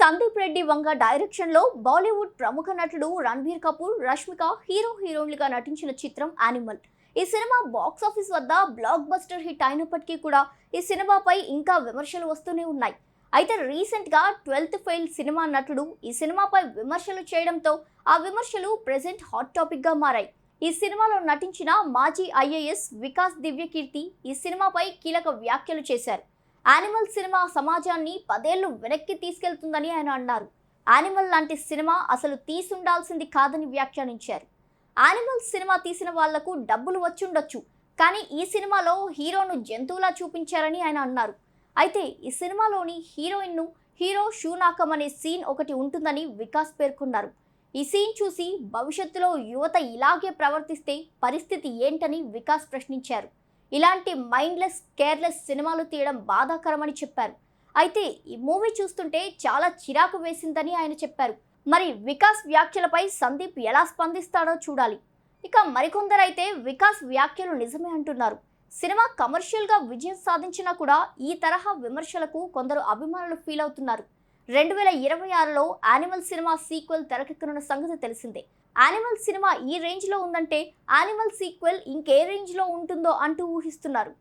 సందీప్ రెడ్డి వంగ డైరెక్షన్లో బాలీవుడ్ ప్రముఖ నటుడు రణబీర్ కపూర్ రష్మిక హీరో హీరోయిన్లుగా నటించిన చిత్రం యానిమల్ ఈ సినిమా బాక్స్ ఆఫీస్ వద్ద బ్లాక్ బస్టర్ హిట్ అయినప్పటికీ కూడా ఈ సినిమాపై ఇంకా విమర్శలు వస్తూనే ఉన్నాయి. అయితే రీసెంట్గా ట్వెల్త్ ఫెయిల్ సినిమా నటుడు ఈ సినిమాపై విమర్శలు చేయడంతో ఆ విమర్శలు ప్రెసెంట్ హాట్ టాపిక్గా మారాయి. ఈ సినిమాలో నటించిన మాజీ ఐఏఎస్ వికాస్ దివ్యకీర్తి ఈ సినిమాపై కీలక వ్యాఖ్యలు చేశారు. యానిమల్ సినిమా సమాజాన్ని పదేళ్ళు వెనక్కి తీసుకెళ్తుందని ఆయన అన్నారు. యానిమల్ లాంటి సినిమా అసలు తీసుండాల్సింది కాదని వ్యాఖ్యానించారు. యానిమల్ సినిమా తీసిన వాళ్ళకు డబ్బులు వచ్చుండొచ్చు కానీ ఈ సినిమాలో హీరోను జంతువులా చూపించారని ఆయన అన్నారు. అయితే ఈ సినిమాలోని హీరోయిన్ను హీరో షూనాకం అనే సీన్ ఒకటి ఉంటుందని వికాస్ పేర్కొన్నారు. ఈ సీన్ చూసి భవిష్యత్తులో యువత ఇలాగే ప్రవర్తిస్తే పరిస్థితి ఏంటని వికాస్ ప్రశ్నించారు. ఇలాంటి మైండ్లెస్ కేర్లెస్ సినిమాలు తీయడం బాధాకరమని చెప్పారు. అయితే ఈ మూవీ చూస్తుంటే చాలా చిరాకు వేసిందని ఆయన చెప్పారు. మరి వికాస్ వ్యాఖ్యలపై సందీప్ ఎలా స్పందిస్తాడో చూడాలి. ఇక మరికొందరైతే వికాస్ వ్యాఖ్యలు నిజమే అంటున్నారు. సినిమా కమర్షియల్గా విజయం సాధించినా కూడా ఈ తరహా విమర్శలకు కొందరు అభిమానులు ఫీల్ అవుతున్నారు. రెండు వేల ఇరవై ఆరులో యానిమల్ సినిమా సీక్వెల్ తెరకెక్కనున్న సంగతి తెలిసిందే. యానిమల్ సినిమా ఈ రేంజ్లో ఉందంటే యానిమల్ సీక్వెల్ ఇంకే రేంజ్లో ఉంటుందో అంటూ ఊహిస్తున్నారు.